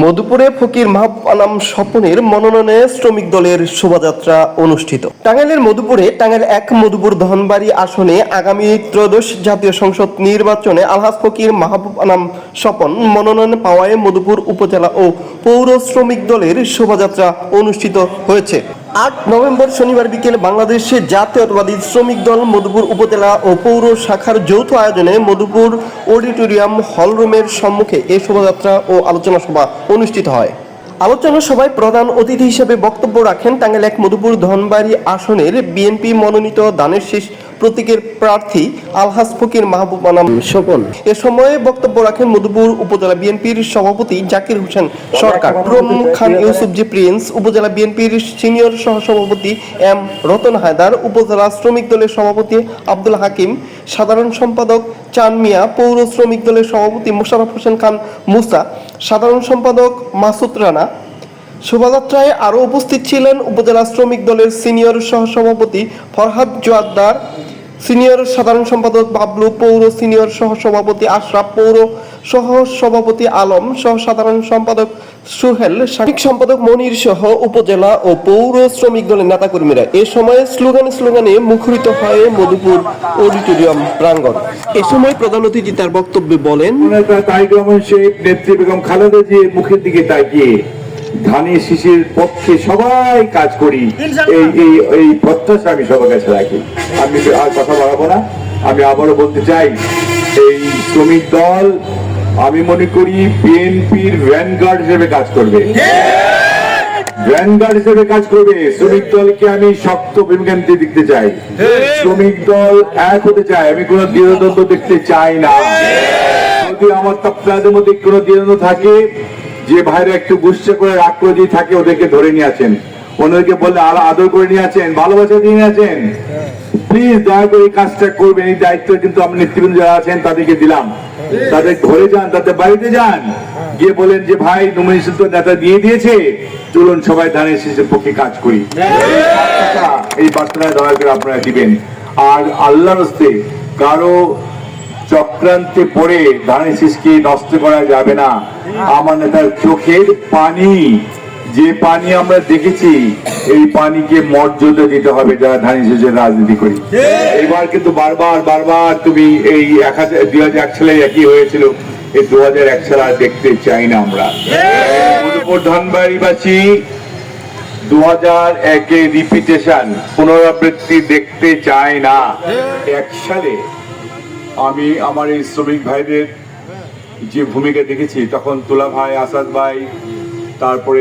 মধুপুরে ফকির মাহবুব আনাম স্বপনের মনোনয়নে শ্রমিক দলের শোভাযাত্রা অনুষ্ঠিত। টাঙ্গাইলের মধুপুরে টাঙ্গাইল এক মধুপুর ধনবাড়ি আসনে আগামী ত্রয়োদশ জাতীয় সংসদ নির্বাচনে আলহাজ ফকির মাহবুব আনাম স্বপন মনোনয়ন পাওয়ায় মধুপুর উপজেলা ও পৌর শ্রমিক দলের শোভাযাত্রা অনুষ্ঠিত হয়েছে। আট নভেম্বর শনিবার বিকেলে বাংলাদেশে জাতীয়তাবাদী শ্রমিক দল মধুপুর উপজেলা ও পৌর শাখার যৌথ আয়োজনে মধুপুর অডিটোরিয়াম হলরুমের সম্মুখে এ শোভাযাত্রা ও আলোচনা সভা অনুষ্ঠিত হয়। আলোচনা সভায় প্রধান অতিথি হিসেবে বক্তব্য রাখেন টাঙ্গাইল এক মধুপুর ধনবাড়ি আসনের বিএনপি মনোনীত দানের শীষ প্রতীকের প্রার্থী আলহাজ ফকির মাহবুব আনাম স্বপন এ সময়ে বক্তব্য রাখেন মধুপুর উপজেলা বিএনপির সভাপতি জাকির হোসেন সরকার। প্রমুখ খান ইউসুফ জি প্রিন্স উপজেলা বিএনপির সিনিয়র সহসভাপতি এম রতন হায়দার উপজেলা শ্রমিক দলের সভাপতি আব্দুল হাকিম সাধারণ সম্পাদক চান মিয়া পৌর শ্রমিক দলের সভাপতি মোশাররফ হোসেন খান মুসা সাধারণ সম্পাদক মাসুদ রানা। শোভাযাত্রায় আরও উপস্থিত ছিলেন উপজেলা শ্রমিক দলের সিনিয়র সহসভাপতি ফরহাদ জোয়াদ্দার সিনিয়র সাধারণ সম্পাদক বাবলু পৌর, সিনিয়র সহসভাপতি আশরাফ পৌর, সহ সভাপতি আলম, সহ সাধারণ সম্পাদক সুহেল, সাংগঠনিক সম্পাদক মনির সহ উপজেলা ও পৌর শ্রমিক দলের নেতাকর্মীরা। এ সময় স্লোগানে স্লোগানে মুখরিত হয় মধুপুর অডিটোরিয়াম প্রাঙ্গণ। এ সময় প্রধান অতিথি তার বক্তব্যে বলেন নেতা নেত্রী বেগম খালেদা জির মুখের দিকে তাকিয়ে। ধানের শিশির পক্ষে সবাই কাজ করি। এই এই এই প্রত্যাশা আমি সবার কাছে রাখি। আমি আর কথা বাড়াবো না। আমি আবারও বলতে চাই এই শ্রমিক দল আমি মনে করি বিএনপির ভ্যানগার্ড হিসেবে কাজ করবে। ভ্যানগার্ড হিসেবে কাজ করবে। শ্রমিক দলকে আমি শক্ত ভূমিকা দেখতে চাই। শ্রমিক দল এক হতে চাই আমি কোনো দ্বিধাদ্বন্দ্ব দেখতে চাই না। যদি আমার তপ্তাদের মধ্যে কোনো দ্বিধাদ্বন্দ্ব থাকে যে ভাইরা একটু গুচ্ছে করে রাগ করে থাকে ওদেরকে ধরে নিয়ে আছেন ওনাদেরকে বললে, আরও আদর করে নিয়ে আছেন ভালোবাসা দিয়ে নিয়ে প্লিজ দয়া করে এই কাজটা করবেন, এই দায়িত্ব কিন্তু আমি নেতৃবৃন্দ যারা আছেন তাদেরকে দিলাম। তাদের ঘরে যান, তাদের বাড়িতে যান। গিয়ে বলেন যে, ভাই নমিনেশন তো নেতা দিয়ে দিয়েছে। চলুন সবাই ধানের শেষের পক্ষে কাজ করি। এই বার্তাটা দয়া করে আপনারা দিবেন। আর আল্লাহর হস্তে কারও চক্রান্তে পড়ে ধানের শীষকে নষ্ট করা যাবে না। আমার নেতার চোখের পানি, যে পানি আমরা দেখেছি, এই পানিকে মর্যাদা দিতে হবে যারা ধানের শীষের রাজনীতি করি। এবার কিন্তু বারবার বারবার তুমি এই এক হাজার, দুই হাজার এক সালে একই হয়েছিল। এই দু হাজার এক সালে আর দেখতে চাই না আমরা। ধনবাড়িবাসী দু হাজার একে রিপিটেশন পুনরাবৃত্তি দেখতে চায় না। এক সালে আমি আমার এই শ্রমিক ভাইদের যে ভূমিকা দেখেছি তখন তুলা ভাই আসাদ ভাই তারপরে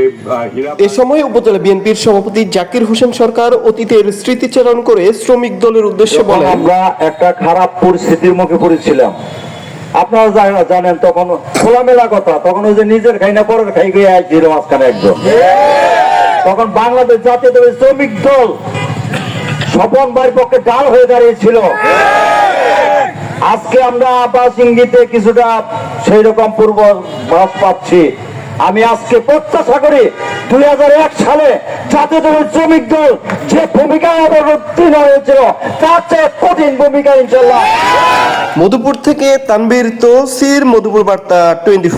এ সময় উপজেলা বিএনপির সভাপতি জাকির হোসেন সরকার অতীতের স্মৃতিচারণ করে শ্রমিক দলের উদ্দেশ্যে বলেন আমরা একটা খারাপ পরিস্থিতির মুখে পড়েছিলাম আপনারা জানেন- জানেন তখন খোলামেলা কথা তখন ওই যে নিজের খাই না পরের খাই গিয়ে আইছিল মাঝখানে একজন তখন বাংলাদেশ জাতীয় শ্রমিক দল স্বপন ভাইয়ের পক্ষে ডাল হয়ে দাঁড়িয়েছিল। আজকে আমরা আবাস ইঙ্গিতে কিছুটা সেই রকম পূর্ব পাচ্ছি। আমি আজকে প্রত্যাশা করি দুই হাজার এক সালে জাতীয় দলের শ্রমিক দল যে ভূমিকা অবতীর্ণ হয়েছিল, তার চেয়ে কঠিন ভূমিকা ইনশাল্লাহ মধুপুর থেকে তানবীর তৌসির, মধুপুর বার্তা টোয়েন্টি